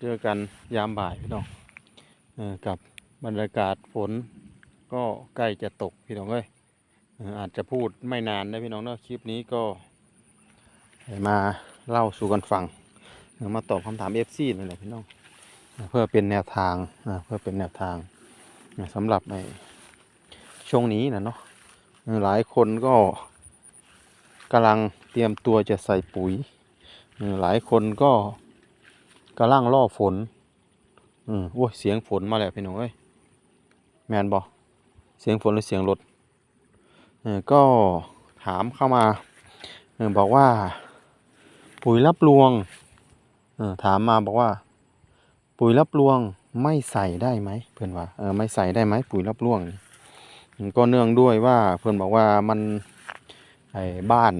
เจอกันยามบ่ายพี่น้องกับบรรยากาศฝนก็ใกล้จะตกพี่น้องเอ้ยอาจจะพูดไม่นานนะพี่น้องเนาะคลิปนี้ก็มาเล่าสู่กันฟัง มาตอบคำถามเอฟซีนั่แหละพี่น้องเพื่อเป็นแนวทางเพื่อเป็นแนวทางอ่าสำหรับในช่วงนี้นะเนาะหลายคนก็กำลังเตรียมตัวจะใส่ปุ๋ย หลายคนก็ กำลังล่อฝน อืมโอ้ยเสียงฝนมาแล้วพี่น้องเอ้ยแมนบอเสียงฝนหรือเสียงรถเออก็ถามเข้ามาเออบอกว่า ปุ๋ยรับรวงเออถามมาบอกว่า ปุ๋ยรับรวงไม่ใส่ได้ไหมเพื่อนว่าเออไม่ใส่ได้ไหมปุ๋ยรับรวงก็เนื่องด้วยว่าเพื่อนบอกว่ามันไอ้บ้าน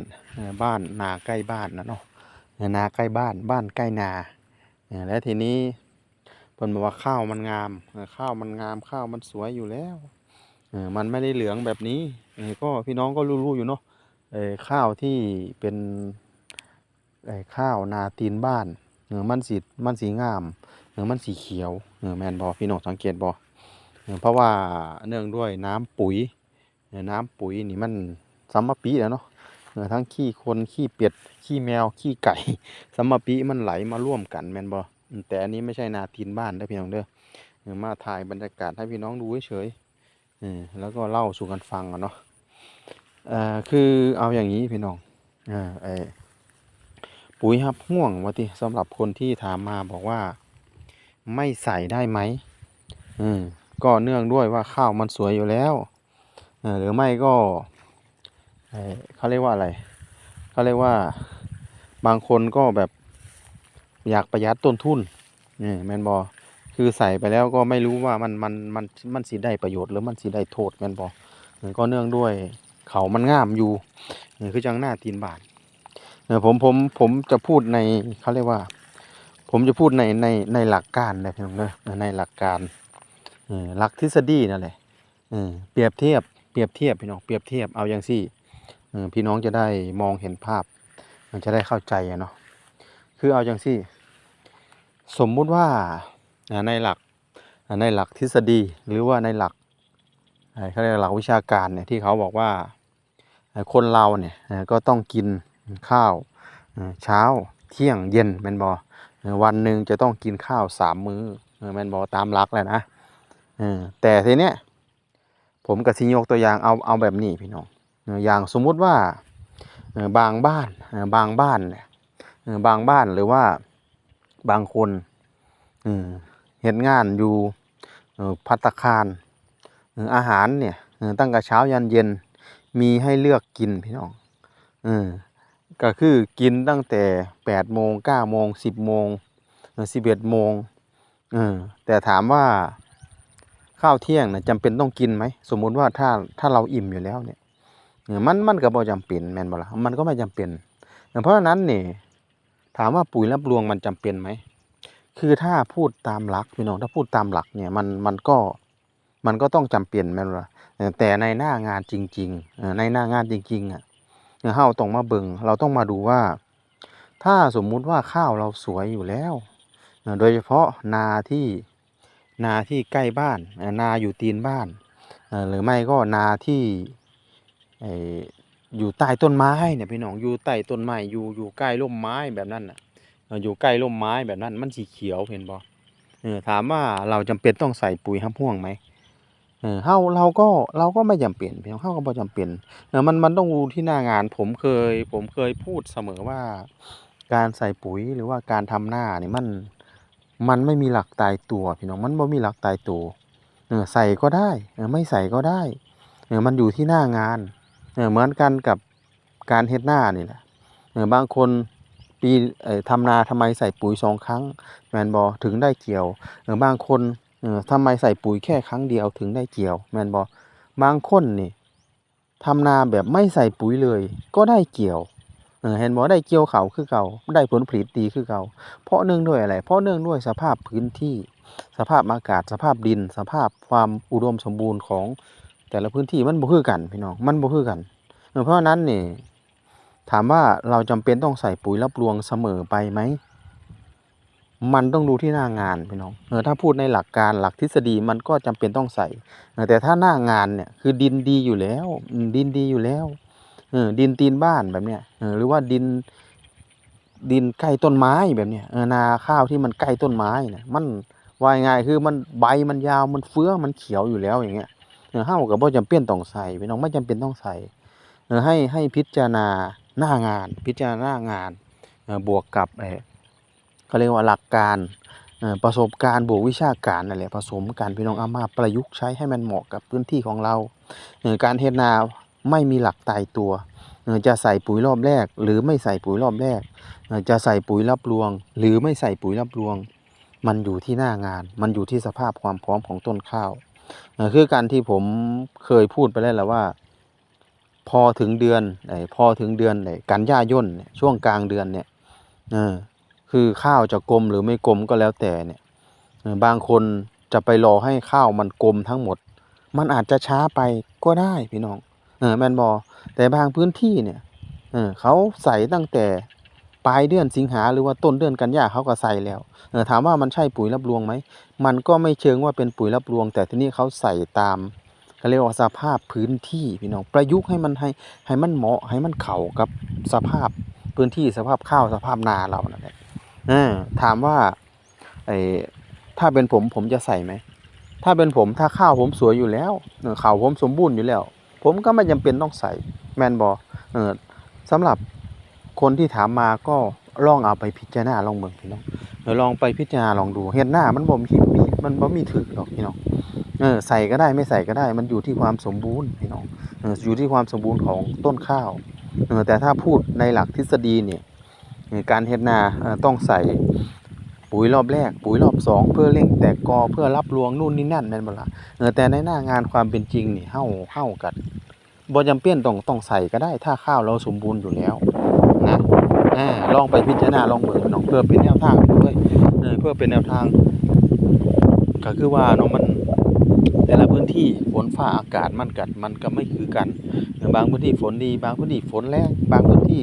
บ้านนาใกล้บ้านนะเนาะนาใกล้บ้านบ้านใกล้นา แล้วทีนี้เพื่นบอกว่าข้าวมันงามข้าวมันงามข้าวมันสวยอยู่แล้วมันไม่ได้เหลืองแบบนี้ก็พี่น้องก็รู้ๆอยู่เนาะข้าวที่เป็นข้าวนาตีนบ้านเออมันสีมันสีงามเออมันสีเขียวเออแมนบอพี่น้องสังเกตบอเออเพราะว่าเนื่องด้วยน้ำปุ๋ยน้ำปุ๋ยนี่มันซัมมะปีแล้วเนาะ ทั้งขี้คนขี้เป็ดขี้แมวขี้ไก่ซัมปีมันไหลมาร่วมกันแมนบอแต่อันนี้ไม่ใช่นาทีนบ้านเด้พี่น้องเด้อมาถ่ายบรรยากาศให้พี่น้องดูเฉยๆเออแล้วก็เล่าสู่กันฟังอะเนาะคือเอาอย่างนี้พี่น้องออปุ๋ยฮับห่วงว่าติสำหรับคนที่ถามมาบอกว่า ไม่ใส่ได้ไหมก็เนื่องด้วยว่าข้าวมันสวยอยู่แล้วหรือไม่ก็ เขาเรียกว่าอะไรเขาเรียกว่าบางคนก็แบบอยากประหยัดต้นทุนนี่แมนบอคือใส่ไปแล้วก็ไม่รู้ว่ามันมันมันมันสีได้ประโยชน์หรือมันสีได้โทษแมนบอเออก็เนื่องด้วยเขามันงามอยู่เออคือจังหน้าตีนบาทเออผมผมผมจะพูดในเขาเรียกว่า ผมจะพูดในในในหลักการนะพี่น้องเนอะในหลักการหลักทฤษฎีนั่นแหละเปรียบเทียบเปรียบเทียบพี่น้องเปรียบเทียบเอาอย่างสี่ พี่น้องจะได้มองเห็นภาพ มันจะได้เข้าใจอะเนาะคือเอาอย่างสี่สมมุติว่าในหลักในหลักทฤษฎีหรือว่าในหลักเขาเรียกหลักวิชาการเนี่ยที่เขาบอกว่าคนเราเนี่ยก็ต้องกินข้าวเช้าเที่ยงเย็นแมนบอวันหนึ่งจะต้องกินข้าวสามมื้อเอแมนบอกตามหลักแหละนะแต่ทีเนี้ยผมกับสิยกตัวอย่างเอาเอาแบบนี้พี่น้อง อย่างสมมุติว่าบางบ้านบางบ้านเนี่ยบางบ้านหรือว่าบางคนเห็นงานอยู่พัตตาคารอาหารเนี่ยตั้งแต่เช้ายันเย็นมีให้เลือกกินพี่น้องอก็คือกินตั้งแต่แปดโมงเก้าโมงสิบโมงสิบเอ็ดโมงแต่ถามว่าข้าวเที่ยงนะจำเป็นต้องกินไหม สมมุติว่าถ้าถ้าเราอิ่มอยู่แล้วเนี่ย มันมันก็บ่จำเป็นแม่นบ่ล่ะมันก็ไม่จำเป็น เพราะฉะนั้นนี่ถามว่าปุ๋ยรับรวงมันจำเป็นไหมคือถ้าพูดตามหลักพี่น้องถ้าพูดตามหลักเนี่ยมันมันก็มันก็ต้องจำเป็นแม่นบ่ล่ะเอแต่ในหน้างานจริงๆในหน้างานจริงๆอะเฮาต้องมาเบิ่งเราต้องมาดูว่า ถ้าสมมุติว่าข้าวเราสวยอยู่แล้ว โดยเฉพาะนาที่นาที่ใกล้บ้าน นาอยู่ตีนบ้าน หรือไม่ก็นาที่ ไออยู่ใต้ต้นไม้เนี่ยพี่น้องอยู่ใต้ต้นไม้อยู่อยู่ใกล้ร่มไม้แบบนั้นน่ะอยู่ใกล้ร่มไม้แบบนั้น มันสีเขียวเห็นบ่เออถามว่าเราจำเป็นต้องใส่ปุ๋ยห้ำพ่วงไหมเออเฮาเราก็เราก็ไม่จำเป็นพี่น้องเฮาก็บ่จำเป็นเออมันมันต้องดูที่หน้างานผมเคย ผมเคยพูดเสมอว่า การใส่ปุ๋ยหรือว่าการทำหน้านี่มันมันไม่มีหลักตายตัวพี่น้องมันบ่มีหลักตายตัวเออใส่ก็ได้เออไม่ใส่ก็ได้เออมันอยู่ที่หน้างาน เหมือนกันกับการเฮ็ดหน้านี่แหละบางคนปีทำนาทำไมใส่ปุ๋ยสองครั้งแมนบอถึงได้เกี่ยวบางคนทำไมใส่ปุ๋ยแค่ครั้งเดียวถึงได้เกี่ยวแมนบอบางคนนี่ทำนาแบบไม่ใส่ปุ๋ยเลย ก็ได้เกี่ยวเห็นบ่ได้เกี่ยวเขาคือเก่าได้ผลผลิตดีคือเก่าเพราะเนื่องด้วยอะไร เพราะเนื่องด้วยสภาพพื้นที่ สภาพอากาศสภาพดิน สภาพความอุดมสมบูรณ์ของ แต่ละพื้นที่มันบ่คือกันพี่น้องมันบ่คือกันเออเพราะนั้นนี่ถามว่าเราจำเป็นต้องใส่ปุ๋ยรับรวงเสมอไปไหม มันต้องดูที่หน้างานพี่น้องเออถ้าพูดในหลักการหลักทฤษฎีมันก็จำเป็นต้องใส่แต่ถ้าหน้างานเนี่ยคือดินดีอยู่แล้ว ดินดีอยู่แล้วเออดินตีนบ้านแบบเนี้ยเออหรือว่าดินดินใกล้ต้นไม้แบบเนี้ยเออนาข้าวที่มันใกล้ต้นไม้เนี่ยมันว่าง่ายคือมันใบมันยาวมันเฟื้องมันเขียวอยู่แล้วอย่างเงี้ย เออเฮาก็บ่จำเป็นต้องใส่พี่น้องไม่จำเป็นต้องใส่เออให้ให้พิจารณาหน้างาน พิจารณาหน้างานบวกกับเออเขาเรียกว่าหลักการประสบการณ์บวกวิชาการนั่นแหละผสมกันพี่น้องเอามาประยุกต์ใช้ให้มันเหมาะกับพื้นที่ของเรา การเฮ็ดนาไม่มีหลักตายตัวจะใส่ปุ๋ยรอบแรก หรือไม่ใส่ปุ๋ยรอบแรก จะใส่ปุ๋ยรับรวง หรือไม่ใส่ปุ๋ยรับรวง มันอยู่ที่หน้างาน มันอยู่ที่สภาพความพร้อมของต้นข้าว คือการที่ผมเคยพูดไปแล้วแหละว่า พอถึงเดือนไอ้พอถึงเดือนไอ้กันยายนเนี่ยช่วงกลางเดือนเนี่ยคือข้าวจะกลมหรือไม่กลมก็แล้วแต่เนี่ยบางคนจะไปรอให้ข้าวมันกลมทั้งหมด มันอาจจะช้าไปก็ได้พี่น้องเออแมนบอแต่บางพื้นที่เนี่ยเออเขาใส่ตั้งแต่ ปลายเดือนสิงหาหรือว่าต้นเดือนกันยาเขาก็ใส่แล้วเออถามว่ามันใช่ปุ๋ยรับรวงไหมมันก็ไม่เชิงว่าเป็นปุ๋ยรับรวง แต่ทีนี้เขาใส่ตามเขาเรียกว่าสภาพพื้นที่พี่น้องประยุกต์ให้มันให้ให้มันเหมาะให้มันเข้ากับสภาพพื้นที่สภาพข้าวสภาพนาเรานั่นแหละถามว่าไอ้ถ้าเป็นผมผมจะใส่ไหมถ้าเป็นผมถ้าข้าวผมสวยอยู่แล้วเข้าวผมสมบูรณ์อยู่แล้ว ผมก็ไม่จำเป็นต้องใส่แมนบอเออสำหรับ คนที่ถามมาก็ลองเอาไปพิจารณาลองเบิ่งพี่น้องเออลองไปพิจารณาลองดูเฮ็ดหน้ามันบ่มีมีมันบ่มีถึกหรอกพี่น้องเออใส่ก็ได้ไม่ใส่ก็ได้ มันอยู่ที่ความสมบูรณ์พี่น้องเอออยู่ที่ความสมบูรณ์ของต้นข้าวเออแต่ถ้าพูดในหลักทฤษฎีเนี่ยการเฮ็ดนาต้องใส่ปุ๋ยรอบแรก ปุ๋ยรอบสองเพื่อเร่งแตกกอเพื่อรับรวงนู่นนี่นั่นแม่นบ่ล่ะเออแต่ในหน้างานความเป็นจริงนี่เฮาเฮากันบ่จำเป็นต้องต้องใส่ก็ได้ถ้าข้าวเราสมบูรณ์อยู่แล้ว นะอ่ลองไปพิจารณาลองเบิ่งน้องเพื่อเป็นแนวทางด้วยเพื่อเป็นแนวทาง ก็คือว่าเนาะมันแต่ละพื้นที่ฝนฟ้าอากาศมันกัดมันก็ไม่คือกัน บางพื้นที่ฝนดี บางพื้นที่ฝนแรงบางพื้นที่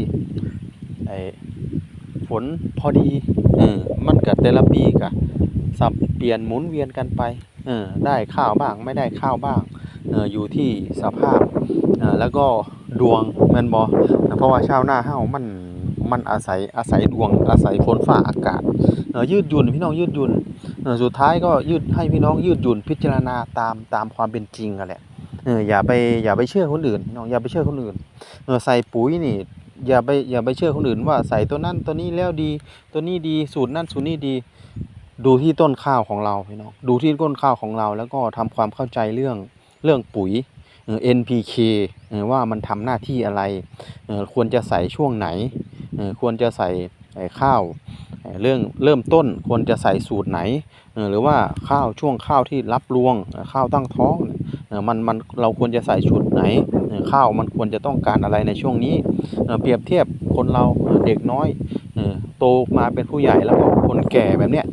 ไอ้ฝนพอดีเออมันก็แต่ละปีก็สับเปลี่ยนหมุนเวียนกันไปเออได้ข้าวบ้างไม่ได้ข้าวบ้างเอออยู่ที่สภาพเออแล้วก็ ดวงแม่นบ่เพราะว่าชาวนาเฮามันมันอาศัยอาศัยดวงอาศัยฝนฟ้าอากาศยืดหยุ่นพี่น้องยืดหยุ่นสุดท้ายก็ยืดให้พี่น้องยืดหยุ่นพิจารณาตามตามความเป็นจริงกันแหละเอออย่าไปอย่าไปเชื่อคนอื่นพี่น้องอย่าไปเชื่อคนอื่นเออใส่ปุ๋ยนี่อย่าไปอย่าไปเชื่อคนอื่นว่าใส่ตัวนั้นตัวนี้แล้วดี ตัวนี้ดีสูตรนั้นสูตรนี้ดี ดูที่ต้นข้าวของเราพี่น้องดูที่ต้นข้าวของเราแล้วก็ทำความเข้าใจเรื่องเรื่องปุ๋ยเออ NPK เออ ว่ามันทำหน้าที่อะไร ควรจะใส่ช่วงไหน ควรจะใส่ข้าวเรื่องเริ่มต้นควรจะใส่สูตรไหน หรือว่าข้าวช่วงข้าวที่รับรวงข้าวตั้งท้องมันมันเราควรจะใส่สูตรไหน ข้าวมันควรจะต้องการอะไรในช่วงนี้ เปรียบเทียบคนเราเด็กน้อยโตมาเป็นผู้ใหญ่แล้วก็คนแก่แบบเนี้ย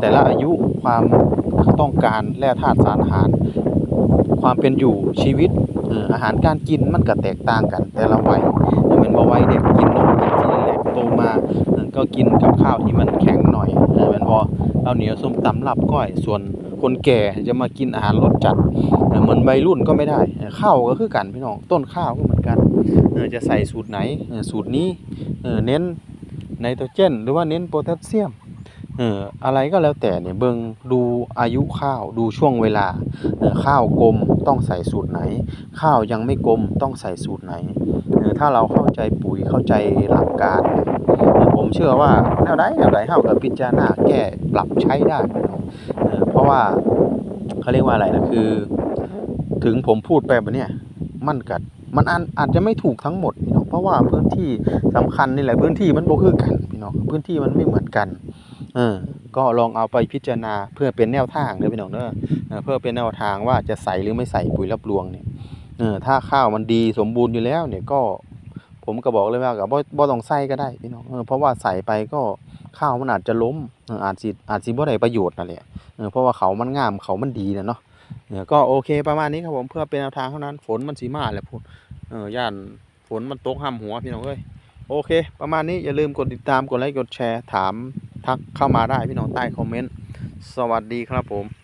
แต่ละอายุความต้องการแร่ธาตุสารอาหาร ความเป็นอยู่ชีวิต อาหารการกินมันก็แตกต่างกัน แต่ละวัยเหมือนว่าวัยเด็กกินนมกินเรียลโตมาเอ่อก็กินกับข้าวที่มันแข็งหน่อยเออเหมือนพอเอาเหนียวส้มตำลับก้อยส่วนคนแก่จะมากินอาหารรสจัดเหมือนวัยรุ่นก็ไม่ได้ข้าวก็คือกันพี่น้องต้นข้าวก็เหมือนกันจะใส่สูตรไหนสูตรนี้เน้นไนโตรเจน หรือว่าเน้นโพแทสเซียม เอออะไรก็แล้วแต่เนี่ยเบิงดูอายุข้าวดูช่วงเวลาเออข้าวกลมต้องใส่สูตรไหน ข้าวยังไม่กลมต้องใส่สูตรไหนเออถ้าเราเข้าใจปุ๋ยเข้าใจหลักการผมเชื่อว่าแนวใดแนวใดเฮาก็พิจารณาแก้ปรับใช้ได้พี่น้องเออเพราะว่าเขาเรียกว่าอะไรนะคือ ถึงผมพูดไปแบบเนี้ยมันกัดมันอาจอาจจะไม่ถูกทั้งหมดพี่น้องเพราะว่าพื้นที่สำคัญนี่แหละพื้นที่มันบ่คือกันพี่น้องพื้นที่มันไม่เหมือนกัน เออก็ลองเอาไปพิจารณาเพื่อเป็นแนวทางเด้อพี่น้องเด้อเอ่อเพื่อเป็นแนวทางว่าจะใส่หรือไม่ใส่ปุ๋ยรับรวงเนี่ยเออถ้าข้าวมันดีสมบูรณ์อยู่แล้วเนี่ยก็ ผมก็บอกเลยว่ากับบ่บ่ต้องใส่ก็ได้พี่น้องเออเพราะว่าใส่ไปก็ข้าวมันอาจจะล้มอาจสิอาจสิบ่ได้ประโยชน์นั่นแหละเออเพราะว่าเขามันงามเขามันดีนะเนาะก็โอเคประมาณนี้ครับผมเพื่อเป็นแนวทางเท่านั้นฝนมันสิมาแหละพุ่นเออย่านฝนมันตกห้ํหัวพี่น้องเอ้ย โอเค ประมาณนี้อย่าลืมกดติดตามกดไลค์กดแชร์ถามทักเข้ามาได้พี่น้องใต้คอมเมนต์ สวัสดีครับผม